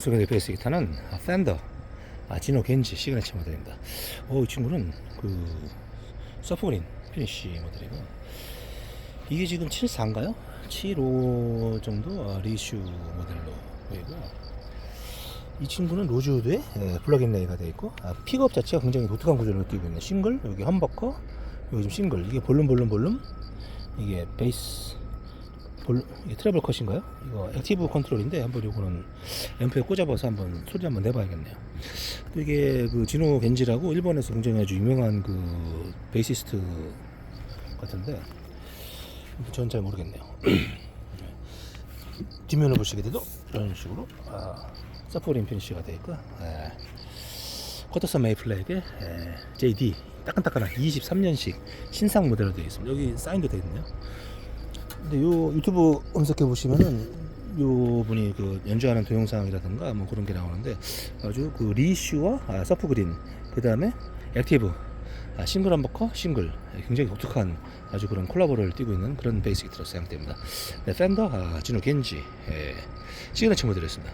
소개 베이스 기타는 아, 팬더 아, 지노 겐지 시그니처 모델입니다. 오, 이 친구는 그 서프그린 피니쉬 모델이고 이게 지금 74인가요? 75 정도 아, 리슈 모델로 보이고요. 이 친구는 로즈우드에 예, 플러그인 레이가 되어 있고 아, 픽업 자체가 굉장히 독특한 구조를 띄고 있는 싱글 여기 험버커 여기 좀 싱글 이게 볼륨 볼륨 볼륨 이게 베이스 볼 트래블 컷인가요? 이거 액티브 컨트롤인데 한번 이거는 앰프에 꽂아봐서 한번 소리 한번 내봐야겠네요. 또 이게 그 지노 겐지라고 일본에서 굉장히 아주 유명한 그 베이시스트 같은데 전 잘 모르겠네요. 뒷면을 보시게 돼도 이런 식으로 아, 서포린 피니쉬가 되어 있고 예. 메이플렉의 예, JD 따끈따끈한 23년식 신상 모델로 되어 있습니다. 여기 사인도 되어 있네요. 근데 요 유튜브 검색해 보시면은 요 분이 그 연주하는 동영상이라든가 뭐 그런 게 나오는데 아주 그 리슈와 아, 서프 그린 그 다음에 액티브 아, 싱글 함버커 싱글 굉장히 독특한 아주 그런 콜라보를 띄고 있는 그런 베이스 기타로 사용됩니다. 네, 팬더 아, 진호 겐지 예, 시그너처 모델이었습니다.